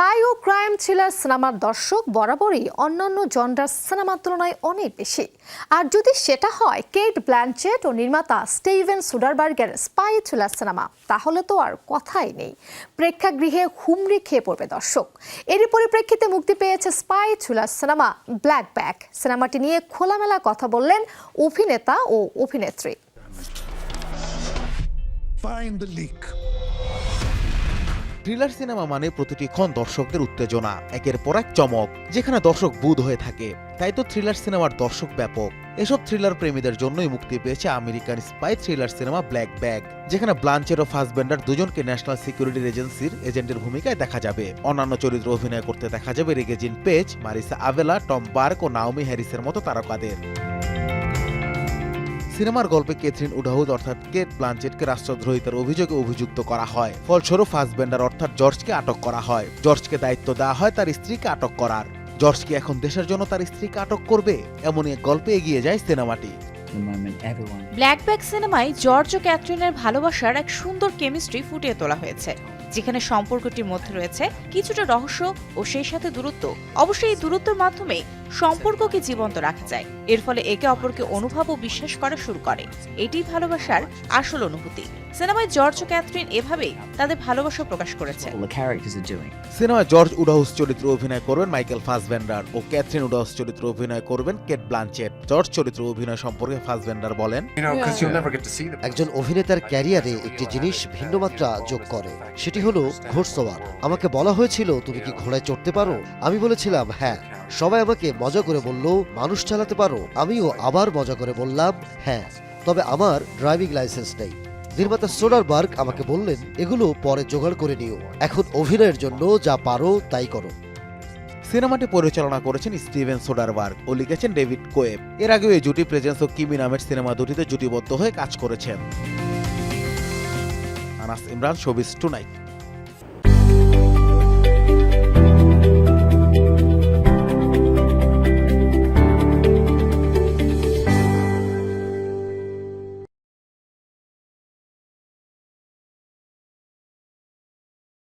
Spy ও crime thriller সিনেমার দর্শক বরাবরই অন্যান্য জনরার সিনেমার তুলনায় অনেক বেশি। আর যদি সেটা হয়, কেট ব্ল্যানচেট ও নির্মাতা স্টিভেন সুডারবার্গের স্পাই থ্রিলার সিনেমা, তাহলে তো আর কথাই নেই। প্রেক্ষাগৃহে হুমড়ি খেয়ে পড়বে দর্শক। এরই পরিপ্রেক্ষিতে মুক্তি পেয়েছে spy thriller cinema black bag. সিনেমাটি নিয়ে খোলামেলা কথা বললেন অভিনেতা ও অভিনেত্রী। Find the leak. Thriller cinema মানে প্রতিটি ক্ষণ দর্শকদের উত্তেজনা, একের পর এক চমক, যেখানে দর্শক বুধ হয়ে থাকে। তাই তো থ্রিলার সিনেমার দর্শক ব্যাপক। এসব থ্রিলার প্রেমীদের জন্যই মুক্তি পেয়েছে American spy thriller cinema black bag যেখানে ব্লাঞ্চের ও ফাসবেন্ডার দুজনকে ন্যাশনাল সিকিউরিটি এজেন্সির এজেন্টের ভূমিকায় দেখা যাবে। অন্যান্য চরিত্র অভিনয় করতে দেখা যাবে Rege-Jean Page, Marisa Abela Tom Burke ও নাওমি হ্যারিসের মতো তারকাদের। সিনেমার গল্পে কেথরিন উডাহুদ অর্থাৎ কেট ব্লাঞ্চেটকে রাষ্ট্রদ্রোহিতার অভিযোগে অভিযুক্ত করা হয়। ফলস্বরূপ ফাসবেন্ডার অর্থাৎ জর্জকে আটক করা হয়। জর্জকে দায়িত্ব দেওয়া হয় তার স্ত্রীকে আটক করার। জর্জ কি এখন দেশের জন্য তার স্ত্রীকে আটক করবে? এমনই এক গল্পে এগিয়ে যায় সিনেমাটি। everyone ব্ল্যাকব্যাক সিনেমায় জর্জ ও ক্যাথরিনের ভালোবাসার এক সুন্দর কেমিস্ট্রি ফুটিয়ে তোলা হয়েছে। যেখানে সম্পর্কটির মধ্যে রয়েছে কিছুটা রহস্য ও সেই সাথে দূরত্ব। অবশ্যই এই দূরত্বের মাধ্যমে সম্পর্ককে জীবন্ত রাখা যায়। এর ফলে একে অপরকে অনুভব ও বিশ্বাস করা শুরু করে। এটি ভালোবাসার আসল অনুভূতি। সিনেমায় জর্জ ও ক্যাথরিন এভাবেই তাদের ভালোবাসা প্রকাশ করেছে. সিনেমায় জর্জ উডাহুস চরিত্র অভিনয় করবেন মাইকেল ফাসবেন্ডার ও ক্যাথরিন উডাহুস চরিত্র অভিনয় করবেন কেট ব্লাঞ্চেট জর্জ চরিত্র অভিনয় সম্পর্কে ফাসবেন্ডার বলেন. একজন অভিনেতার ক্যারিয়ারে একটি জিনিস ভিন্ন মাত্রা যোগ করে। সেটি হলো ঘোড়সওয়ার। আমাকে বলা হয়েছিল তুমি কি ঘোড়ায় চড়তে পারো? আমি বলেছিলাম হ্যাঁ। সবাই আমাকে মজা করে বলল মানুষ চালাতে পারো। আমিও আবার মজা করে বললাম হ্যাঁ। তবে আমার ড্রাইভিং লাইসেন্স নেই। নির্মাতা সোডারবার্গ আমাকে বললেন, এগুলো পরে জোগাড় করে নিও। এখন অভিনয়ের জন্য যা পারো তাই করো। সিনেমাটি পরিচালনা করেছেন স্টিভেন সোডারবার্গ ও লিখেছেন ডেভিড কোয়েব। এর আগেও এই জুটি প্রেজেন্স ও কিমি নামের সিনেমা দুটিতে জুটিবদ্ধ হয়ে কাজ করেছেন। Anas Imran showbiz tonight.